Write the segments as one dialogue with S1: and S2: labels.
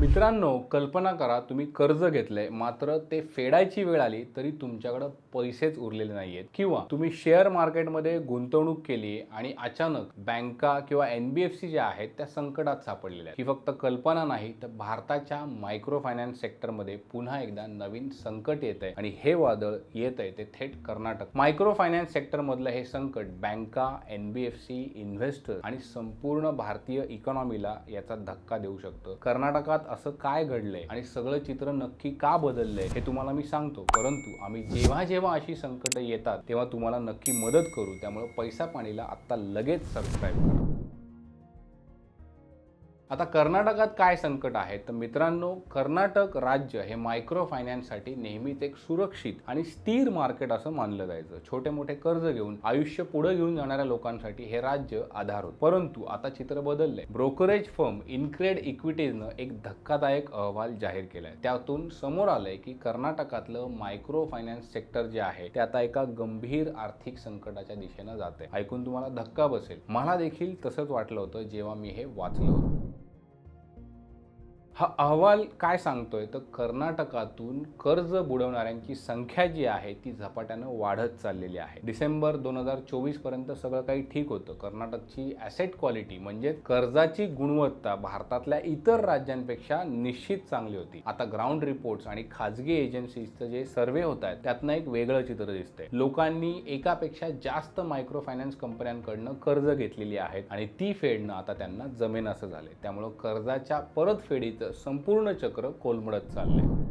S1: मित्रांनो कल्पना करा तुम्ही कर्ज घेतलंय मात्र ते फेडायची वेळ आली तरी तुमच्याकडे पैसेच उरलेले नाही आहेत किंवा तुम्ही शेअर मार्केटमध्ये गुंतवणूक केली आणि अचानक बँका किंवा एन बी एफ सी ज्या आहेत त्या संकटात सापडलेल्या आहेत. ही फक्त कल्पना नाही तर भारताच्या मायक्रो फायनान्स सेक्टरमध्ये पुन्हा एकदा नवीन संकट येत आहे. आणि हे वादळ येत आहे ते थेट कर्नाटक. मायक्रो फायनान्स सेक्टरमधलं हे संकट बँका N B F C investor आणि संपूर्ण भारतीय इकॉनॉमीला याचा धक्का देऊ शकतं. कर्नाटकात असं काय घडलंय आणि सगळं चित्र नक्की का बदललंय हे तुम्हाला मी सांगतो. परंतु आम्ही जेव्हा जेव्हा अशी संकटं येतात तेव्हा तुम्हाला नक्की मदत करू. त्यामुळे पैसा पाणीला आत्ता लगेच सबस्क्राईब करा. आता कर्नाटकात काय संकट आहे? तर मित्रांनो कर्नाटक राज्य हे मायक्रो फायनान्ससाठी नेहमीच एक सुरक्षित आणि स्थिर मार्केट असं मानलं जायचं. छोटे मोठे कर्ज घेऊन आयुष्य पुढे घेऊन जाणाऱ्या लोकांसाठी हे राज्य आधार होत. परंतु आता चित्र बदललंय. ब्रोकरेज फर्म इनक्रेड इक्विटीजनं एक धक्कादायक अहवाल जाहीर केलाय. त्यातून समोर आलंय की कर्नाटकातलं मायक्रो फायनान्स सेक्टर जे आहे ते आता एका गंभीर आर्थिक संकटाच्या दिशेनं जात आहे ऐकून तुम्हाला धक्का बसेल. मला देखील तसंच वाटलं होतं जेव्हा मी हे वाचलं होतं. हा अहवाल काय सांगतोय? तर कर्नाटकातून कर्ज बुडवणाऱ्यांची संख्या जी आहे ती झपाट्यानं वाढत चाललेली आहे. डिसेंबर दोन हजार चोवीसपर्यंत सगळं काही ठीक होतं. कर्नाटकची ॲसेट क्वालिटी म्हणजे कर्जाची गुणवत्ता भारतातल्या इतर राज्यांपेक्षा निश्चित चांगली होती. आता ग्राउंड रिपोर्ट्स आणि खाजगी एजन्सीजचं जे सर्वे होत आहेत त्यातनं एक वेगळं चित्र दिसतंय. लोकांनी एकापेक्षा जास्त मायक्रो फायनान्स कंपन्यांकडनं कर्ज घेतलेली आहेत आणि ती फेडणं आता त्यांना जमेन असं झालंय. त्यामुळं कर्जाच्या परतफेडीचं संपूर्ण चक्र कोलमडत चाललंय.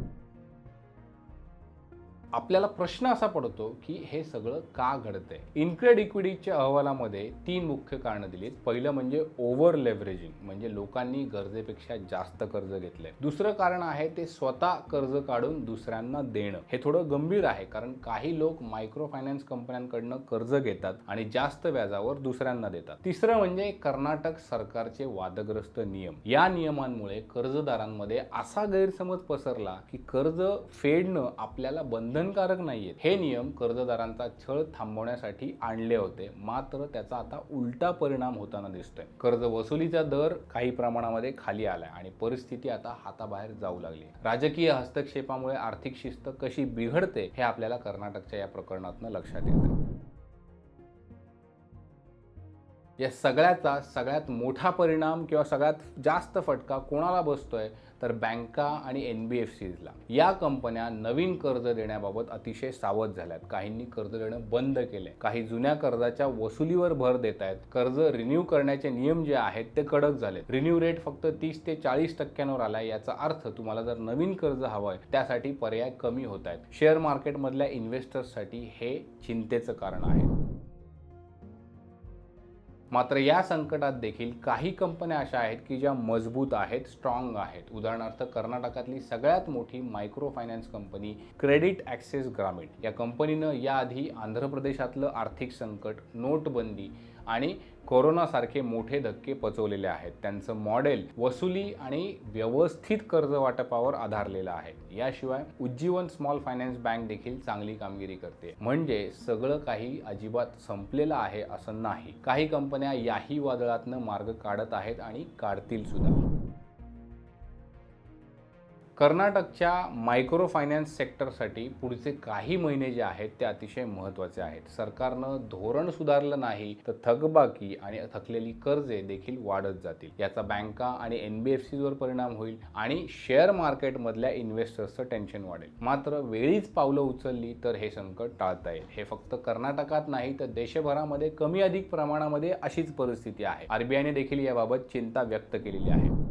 S1: आपल्याला प्रश्न असा पडतो की हे सगळं का घडतंय? इन्क्रेड इक्विटीच्या अहवालामध्ये तीन मुख्य कारणं दिलीत पहिलं म्हणजे ओव्हर लेव्हरेजिंग म्हणजे लोकांनी गरजेपेक्षा जास्त कर्ज घेतलंय. दुसरं कारण आहे ते स्वतः कर्ज काढून दुसऱ्यांना देणं. हे थोडं गंभीर आहे कारण काही लोक मायक्रो फायनान्स कंपन्यांकडनं कर्ज घेतात आणि जास्त व्याजावर दुसऱ्यांना देतात. तिसरं म्हणजे कर्नाटक सरकारचे वादग्रस्त नियम. या नियमांमुळे कर्जदारांमध्ये असा गैरसमज पसरला की कर्ज फेडणं आपल्याला बंधनकारक नाहीये हे नियम कर्जदारांचा छळ थांबवण्यासाठी आणले होते. मात्र त्याचा आता उलटा परिणाम होताना दिसतोय. कर्ज वसुलीचा दर काही प्रमाणामध्ये खाली आलाय आणि परिस्थिती आता हाताबाहेर जाऊ लागली राजकीय हस्तक्षेपामुळे आर्थिक शिस्त कशी बिघडते हे आपल्याला कर्नाटकच्या या प्रकरणातून लक्षात येतं या सगळ्याचा सगळ्यात मोठा परिणाम किंवा सगळ्यात जास्त फटका कोणाला बसतोय? तर बँका आणि एन बी एफ सीजला. या कंपन्या नवीन कर्ज देण्याबाबत अतिशय सावध झाल्यात. काहींनी कर्ज देणं बंद केलंय. काही जुन्या कर्जाच्या वसुलीवर भर देत आहेत कर्ज रिन्यू करण्याचे नियम जे आहेत ते कडक झालेत. रिन्यू रेट फक्त तीस ते चाळीस टक्क्यांवर आलाय याचा अर्थ तुम्हाला जर नवीन कर्ज हवंय त्यासाठी पर्याय कमी होत आहेत शेअर मार्केटमधल्या इन्व्हेस्टर्ससाठी हे चिंतेचं कारण आहे. मात्र या संकटात देखील काही कंपन्या अशा आहेत की ज्या मजबूत आहेत स्ट्रॉंग आहेत. उदाहरणार्थ कर्नाटकातली सगळ्यात मोठी micro finance company credit access Grameen या कंपनीनं याआधी आंध्र प्रदेशातलं आर्थिक संकट नोटबंदी आणि कोरोनासारखे मोठे धक्के पचवलेले आहेत. त्यांचं मॉडेल वसुली आणि व्यवस्थित कर्ज वाटपावर आधारलेलं आहे. याशिवाय उज्जीवन स्मॉल फायनान्स बँक देखील चांगली कामगिरी करते. म्हणजे सगळं काही अजिबात संपलेलं आहे असं नाही. काही कंपन्या याही वादळातनं मार्ग काढत आहेत आणि काढतील सुद्धा. कर्नाटकच्या मायक्रो फायनान्स सेक्टरसाठी पुढचे काही महिने जे आहेत ते अतिशय महत्त्वाचे आहेत. सरकारनं धोरण सुधारलं नाही तर थकबाकी आणि थकलेली कर्जे देखील वाढत जातील. याचा बँका आणि एन बी एफ सीवर परिणाम होईल आणि शेअर मार्केटमधल्या इन्व्हेस्टर्सचं टेन्शन वाढेल. मात्र वेळीच पावलं उचलली तर हे संकट टाळता येईल. हे फक्त कर्नाटकात नाही तर देशभरामध्ये कमी अधिक प्रमाणामध्ये अशीच परिस्थिती आहे. आरबीआयने देखील याबाबत चिंता व्यक्त केलेली आहे.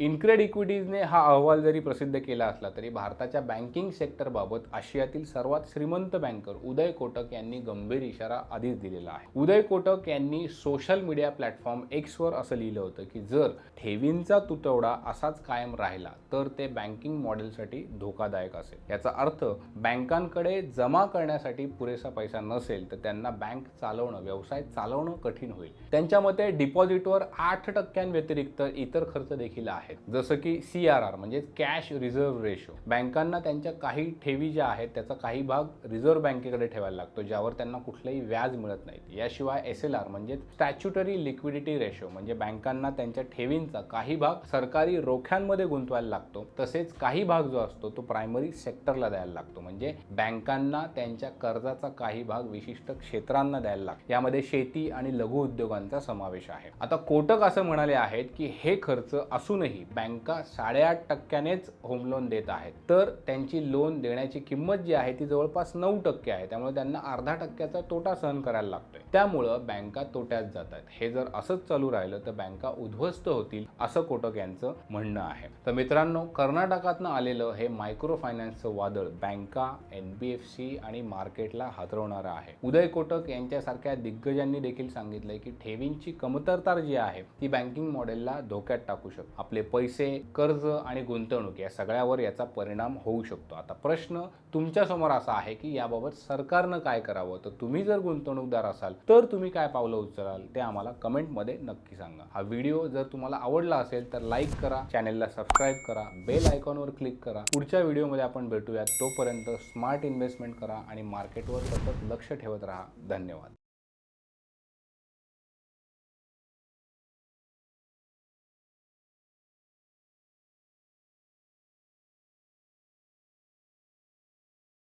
S1: इन्क्रेड इक्विटीजने हा अहवाल जरी प्रसिद्ध केला असला तरी भारताच्या बँकिंग सेक्टरबाबत आशियातील सर्वात श्रीमंत बँकर उदय कोटक यांनी गंभीर इशारा आधीच दिलेला आहे. उदय कोटक यांनी सोशल मीडिया प्लॅटफॉर्म एक्सवर असं लिहिलं होतं की जर ठेवींचा तुटवडा असाच कायम राहिला तर ते बँकिंग मॉडेलसाठी धोकादायक असेल. याचा अर्थ बँकांकडे जमा करण्यासाठी पुरेसा पैसा नसेल तर त्यांना बँक चालवणं व्यवसाय चालवणं कठीण होईल. त्यांच्या मते डिपॉझिटवर आठ टक्क्यांव्यतिरिक्त इतर खर्च देखील आहे. आहेत. जसं की सी आर आर म्हणजे कॅश रिझर्व्ह रेशो बँकांना त्यांच्या काही ठेवी ज्या आहेत त्याचा काही भाग रिझर्व्ह बँकेकडे ठेवायला लागतो ज्यावर त्यांना कुठलंही व्याज मिळत नाही याशिवाय एस एल आर म्हणजे स्टॅच्युटरी लिक्विडिटी रेशो म्हणजे बँकांना त्यांच्या ठेवींचा काही भाग सरकारी रोख्यांमध्ये गुंतवायला लागतो. तसेच काही भाग जो असतो तो प्रायमरी सेक्टरला द्यायला लागतो. म्हणजे बँकांना त्यांच्या कर्जाचा काही भाग विशिष्ट क्षेत्रांना द्यायला लागतो. यामध्ये शेती आणि लघु उद्योगांचा समावेश आहे. आता कोटक असं म्हणाले आहेत की हे खर्च असूनही बँका साडेआठ टक्क्यानेच होम लोन देत आहेत. तर त्यांची लोन देण्याची किंमत जी आहे ती जवळपास नऊ टक्के आहे. त्यामुळे त्यांना अर्धा टक्क्याचा तोटा सहन करायला लागतोय. त्यामुळं बँका तोट्यात जात आहेत हे जर असंच चालू राहिलं तर बँका उद्ध्वस्त होतील असं कोटक यांचं म्हणणं आहे. तर मित्रांनो कर्नाटकातनं आलेलं हे मायक्रो फायनान्सचं वादळ बँका एन बी एफ सी आणि मार्केटला हादरवणारं आहे. उदय कोटक यांच्यासारख्या दिग्गजांनी देखील सांगितलंय की ठेवींची कमतरता जी आहे ती बँकिंग मॉडेलला धोक्यात टाकू शकतो. आपले पैसे कर्ज आणि गुंतवणूक या सगळ्यावर याचा परिणाम होऊ शकतो. आता प्रश्न तुमच्यासमोर असा आहे की याबाबत सरकारनं काय करावं? तर तुम्ही जर गुंतवणूकदार असाल तर तुम्ही काय पावलं उचलाल ते आम्हाला कमेंटमध्ये नक्की सांगा. हा व्हिडिओ जर तुम्हाला आवडला असेल तर लाईक करा चॅनेलला सबस्क्राईब करा बेल आयकॉनवर क्लिक करा. पुढच्या व्हिडिओमध्ये आपण भेटूयात. तोपर्यंत स्मार्ट इन्व्हेस्टमेंट करा आणि मार्केटवर सतत लक्ष ठेवत राहा. धन्यवाद.